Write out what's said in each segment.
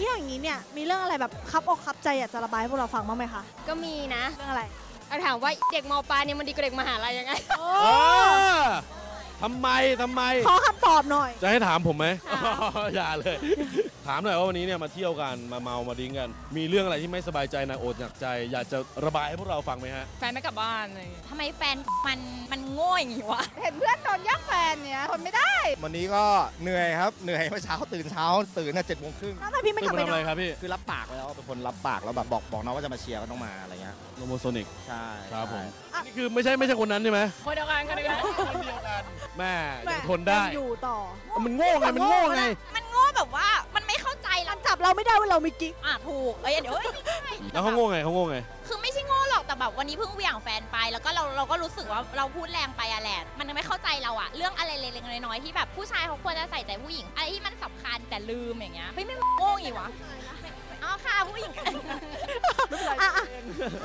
ที่อย่างนี้เนี่ยมีเรื่องอะไรแบบคับอกคับใจอยากจะระบายให้พวกเราฟังบ้างไหมคะก็มีนะเรื่องอะไรเอาถามว่าเด็กมปลายเนี่ยมันดีกว่าเด็กมหาลัยยังไงโอ้เออ ทำไมทำไม ขอคำตอบหน่อย จะให้ถามผมไหมถามอย่าเลย ถามหน่อยว่าวันนี้เนี่ยมาเที่ยวกันมาเมามาดิ้งกัน มีเรื่องอะไรที่ไม่สบายใจหนักอกหนักใจ อยากจะระบายให้พวกเราฟังไหมฮะ แฟนไม่กลับบ้านอะไรอย่างเงี้ยทำไมแฟนมันมันโง่อย่างงี้วะ เห็นเพื่อนโดนย่างแฟนเนี่ยทนไม่ได้ วันนี้ก็เหนื่อยครับเหนื่อยเมื่อเช้าตื่นเช้าตื่นน่ะเจ็ดโมงครึ่งแล้วทำไมพี่ไม่ไม่กลับมาไปทำนอะอไรนครับพี่คือรับปากไว้แล้วเป็นคนรับปากแล้วแบบบอกบอกน้องว่าจะมาเชียร์ก็ต้องมาอะไรเงี้ยโลโมโซนิกใช่ครับผมใช่นี่คือไม่ใช่ไม่ใช่คนนั้นใช่ไหมคนเดียวกันคนเดียวกัน คนเดียวกันแม่แม่ยังทนได้ยังอยู่ต่อ มันโง่ไง มันโง่ไง มันโง่แบบว่ามันไม่เข้าใจมัเรานจับเราไม่ได้ว่าเรามีกิ๊กอะถูกเอ้ยเดี๋ยวเอ้ยแล้วเขาโง่ไงเขาโง่ไง คือไม่ใช่โง่หรอกแต่แบบวันนี้เพิ่งเหวี่ยงแฟนไป แล้วก็เราเราก็รู้สึกว่าเราพูดแรงไปอะแหละมันไม่เข้าใจเราอะเรื่องอะไรเล็กๆน้อยๆที่แบบผู้ชายเขาควรจะใส่ใจผู้หญิงอะไรที่มันสำคัญแต่ลืมอย่างเงี้ยเฮ้ยไม่โง่อีกวะอ๋อค่ะผู้หญิงอะอะ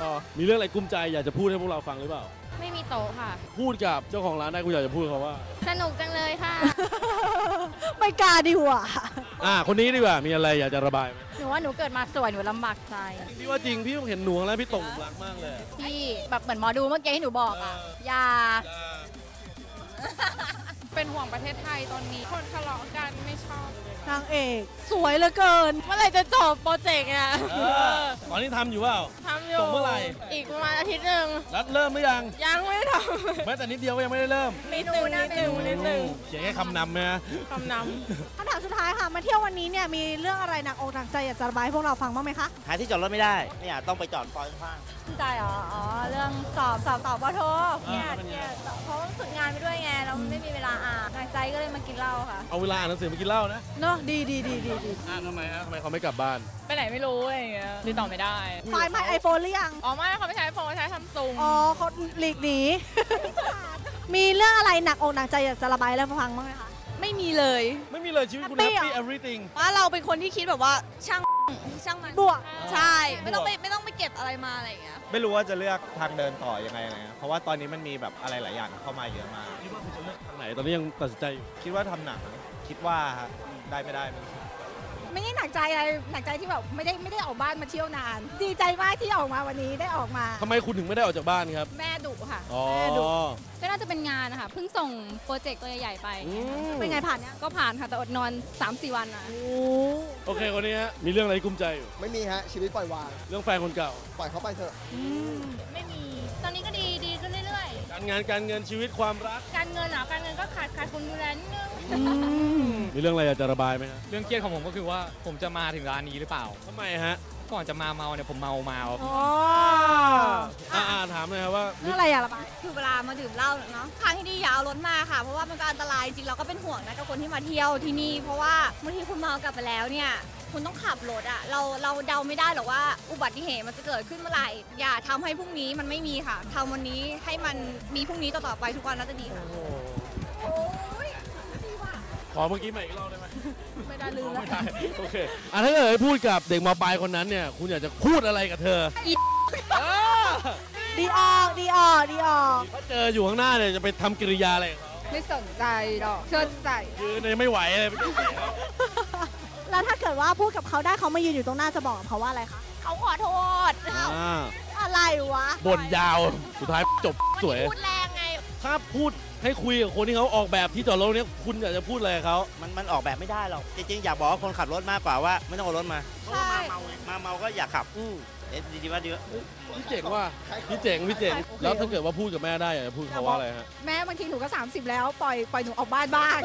อ๋อมีเรื่องอะไรกุ้มใจอยากจะพูดให้พวกเราฟังหรือเปล่า ไม่มีโต๊ะค่ะ พูดกับเจ้าของร้านได้กูอยากจะพูดเขาว่า สนุกจังเลยค่ะ ไม่กล้าดีกว่าอ่าคนนี้ดีกว่ามีอะไรอยากจะระบายไหมหนูว่าหนูเกิดมาสวยหนูลำบากใจ พี่ว่าจริงพี่เห็นหนูครั้งแรกพี่ตกหลุมรักมากเลย พี่แบบเหมือนหมอดูเมื่อกี้ที่หนูบอกอะอย่า เป็นห่วงประเทศไทยตอนนี้คนทะเลาะกันไม่ชอบ นางเอก สวยเหลือเกิน เมื่อไหร่จะจบโปรเจกต์อะเออตอนนี้ทำอยู่เปล่า ทำอยู่ส่งเมื่อไหร่ อีกประมาณอาทิตย์หนึ่งรัดเริ่มหรือยัง ยังไม่ได้ทแม้แต่นิดเดียวก็ยังไม่ได้เริ่มำนิดหนึ่งนิดหนึ่งนิดหนึ่งเขียนแค่คำนำไหมฮะคำนคำถาม สุดท้ายค่ะ มาเที่ยววันนี้เนี่ยมีเรื่องอะไรหนักอกหนักใจอยากจะระบายให้พวกเราฟังบ้างไหมคะ หาที่จอดรถไม่ได้เนี่ยต้องไปจอดซอยข้างำใจอ๋ออ๋อ เรื่องสอบสอบต่อปอโทเนี่ยอ่าเป็นไงเนี่ยเพราะว่าฝึกงานไปด้วยไงเราไม่มีเวลาอ่านหนักใจก็เลยมากินเหล้าค่ะ เอาเวลาอ่านหนังสือมากินเหล้านะเนาะดีดีดีดีดีอ่าทำไมฮะทำไมเขาไม่กลับบ้าน ไปไหนไม่รู้อะไรอย่างเงี้ยติดต่อไม่ได้ ไฟล์ใหม่ไอโฟนหรือยัง อ๋อไม่เขาไม่ใช้โฟนใช้ซัมซุงอ๋อเขาหลีกหนี มีเรื่องอะไรหนักอกหนักใจอยากจะระบายแล้วฟังบ้างไหมคะ ไม่มีเลยไม่มีเลยชีวิตคุณ Happy happy เหรอ everything ว่าเราเป็นคนที่คิดแบบว่าช่างช่างมันบวกใช่ ไม่ต้องไปไม่ต้องไปเก็บอะไรมาอะไรอย่างเงี้ยๆไม่รู้ว่าจะเลือกทางเดินต่อยังไงอะไรเงี้ยเพราะว่าตอนนี้มันมีแบบอะไรหลายอย่างเข้ามาเยอะมากคิดว่าคุณจะเลือกทางไหนตอนนี้ยังตัดสินใจอยู่คิดว่าทำหนังคิดว่าฮะได้ไม่ได้ ไม่รู้ไม่ได้หนักใจอะไรหนักใจที่แบบไม่ได้ไม่ได้ออกบ้านมาเที่ยวนาน ดีใจมากที่ออกมาวันนี้ได้ออกมา ทำไมคุณถึงไม่ได้ออกจากบ้านครับ แม่ดุค่ะอ๋อ แม่ดุก็น่าจะเป็นงานนะคะเพิ่งส่งโปรเจกต์ตัวใหญ่ๆไป อืม เป็นไงผ่านเนี่ยก็ผ่านค่ะแต่อดนอน 3-4 วันนะโอ้โอเคคนนี้ฮะ มีเรื่องอะไรที่กุ้มใจอยู่ ไม่มีฮะ ชีวิตปล่อยวาง เรื่องแฟนคนเก่า ปล่อยเขาไปเถอะ ไม่มี ตอนนี้ก็ดีดีขึ้นเรื่อยการงานการเงินชีวิตความรัก ๆ การเงินเหรอ การเงินก็ขาดขาดคนดูแลนิดนึง มีเรื่องอะไรอยากจะระบายไหมฮะเรื่องเครียดของผมก็คือว่าผมจะมาถึงร้านนี้หรือเปล่า ทำไมฮะก่อนจะมาเมาเนี่ยผมเมามาครับอ๋ออ่าอ่าถามหน่อยครับว่าเรื่องอะไรอยากระบายคือเวลามาดื่มเหล้าเนาะทางที่ดีอย่าเอารถมาค่ะ เพราะว่ามันก็อันตรายจริงเราก็เป็นห่วงนะกับคนที่มาเที่ยวที่นี่ เพราะว่าบางทีคุณเมากลับไปแล้วเนี่ย คุณต้องขับรถอะเราเราเดาไม่ได้หรอกว่าอุบัติเหตุมันจะเกิดขึ้นเมื่อไหร่ อย่าทำให้พรุ่งนี้มันไม่มีค่ะทำวันนี้ให้มันมีพรุ่งนี้ต่อๆไปทุกวันน่าจะดีค่ะ ขอเมื่อกี้ใหม่อีกรอบได้ไหมไม่ได้ลืมอ๋อแล้วไม่ได้โอเคอะถ้าเกิดให้พูดกับเด็กมปลายคนนั้นเนี่ย คุณอยากจะพูดอะไรกับเธออีเออดีออกดีออกดีออกถ้าเจออยู่ข้างหน้าเนี่ยจะไปทำกิริยาอะไรกับเขาไม่สนใจหรอกเชิดใส่ยืนเนี่ยไม่ไหวเลยไม่ใช่เสียแล้วแล้วถ้าเกิดว่าพูดกับเขาได้เขามายืนอยู่ตรงหน้าจะบอกกับเขาว่าอะไรคะเขาขอโทษอ่าอะไรวะบ่นยาวสุดท้ายจบสวยพูดแรงไงถ้าพูด ให้คุยกับคนที่เขาออกแบบที่จอดรถเนี่ยคุณอยากจะพูดอะไรกับเขามันมันออกแบบไม่ได้หรอก จริงๆ อยากบอกว่าคนขับรถมากกว่าว่า ไม่ต้องเอารถมาใช่มาเมาไงมาเมาก็อยากขับอืมเอ๊ะดีๆว่าดีว่าพี่เจ๋งว่าพี่เจ๋งพี่เจ๋งแล้วถ้าเกิดว่าพูดกับแม่ได้อยากจะพูดเขาว่าอะไรฮะแม่บางทีหนูก็ 30 แล้วปล่อยปล่อยหนูออกบ้านบ้าง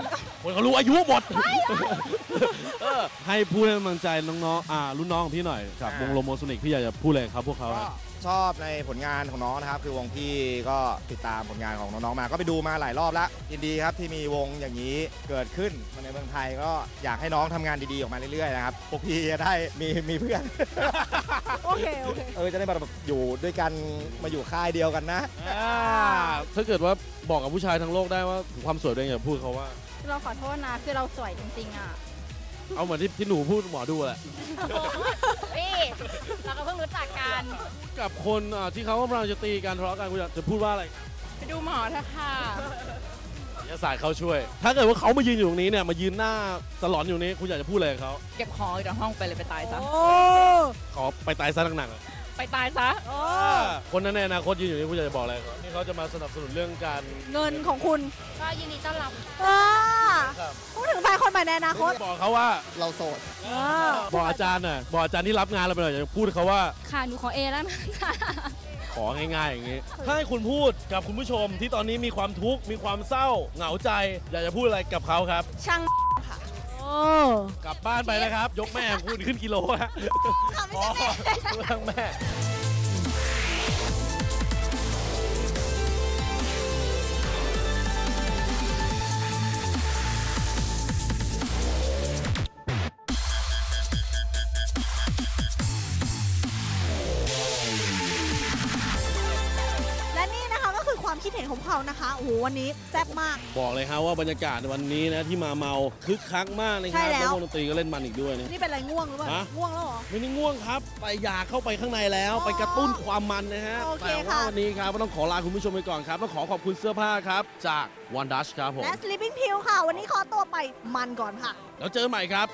คนเขารู้อายุหมดเออให้พูดให้กำลังใจน้องๆอ่ารุ่นน้องของพี่หน่อยกับวงโลโมโซนิกพี่อยากจะพูดอะไรกับเขาพวกเขาก็ฮะ ชอบในผลงานของน้องนะครับ คือวงพี่ก็ติดตามผลงานของน้องๆมา ก็ไปดูมาหลายรอบแล้วยินดีครับที่มีวงอย่างนี้เกิดขึ้นมาในเมืองไทยก็อยากให้น้องทำงานดีๆออกมาเรื่อยๆนะครับพวกพี่จะได้มีมีเพื่อนโอเคโอเคเออจะได้มาแบบอยู่ด้วยกันมาอยู่ค่ายเดียวกันนะอ่าถ้าเกิดว่าบอกกับผู้ชายทั้งโลกได้ว่าถึงความสวยตัวเองอยากพูดเขาว่า เราขอโทษนะคือเราสวยจริงๆอะ เอาเหมือนที่ที่หนูพูดหมอดูแหละ พี่เราก็เพิ่งรู้จักกันกับคนอ่าที่เขากำลังจะตีกันทะเลาะกันคุณอยากจะพูดว่าอะไรไปดูหมอเถอะค่ะศิลศาสตร์เขาช่วย ถ้าเกิดว่าเขามายืนอยู่ตรงนี้เนี่ยมายืนหน้าสลอนอยู่นี้คุณอยากจะพูดอะไรกับเขาเก็บของอยู่ในห้องไปเลยไปตายซะโอ้ขอไปตายซะหนักๆเลย ไปตายซะโอ้คนนั้นในอนาคตยืนอยู่นี้คุณอยากจะบอกอะไรเขานี่เขาจะมาสนับสนุนเรื่องการเงินของคุณก็ยินดีต้อนรับอ่าพูดถึงแฟนคนใหม่ในอนาคต บอกเขาว่าเราโสดอ่าบอกอาจารย์น่ะบอกอาจารย์ที่รับงานเราไปหน่อยอยากจะพูดกับเขาว่า ค่ะหนูขอเอแล้วนะของ่ายๆอย่างนี้ ถ้าให้คุณพูดกับคุณผู้ชมที่ตอนนี้มีความทุกข์มีความเศร้าเหงาใจ อยากจะพูดอะไรกับเขาครับ ช่างโอ้ กลับบ้านไปนะครับ ยกแม่ของคุณขึ้นกิโลฮะอ๋อทั้งแม่แล คะก็คือความคิดเห็นของเขานะคะโอ้โหวันนี้แซ่บมาก บอกเลยครับว่าบรรยากาศในวันนี้นะที่มาเมาคึกคักมากนะคใช่รับแล้ว วงดนตรีก็เล่นมันอีกด้วยนะ นี่เป็นอะไรง่วงหรือเปล่าฮะ ง่วงแล้วเหรอ ไม่ได้ง่วงครับ ไปอยากเข้าไปข้างในแล้ว อ๋อไปกระตุ้นความมันนะฮะ โอเคแต่ว่าค่ะ วันนี้ครับก็ต้องขอลาคุณผู้ชมไปก่อนครับต้องขอขอบคุณเสื้อผ้าครับ จาก One Dash ครับผมและ Sleeping Pill ค่ะ วันนี้ขอตัวไปมันก่อนค่ะ แล้วเจอกันใหม่ครับ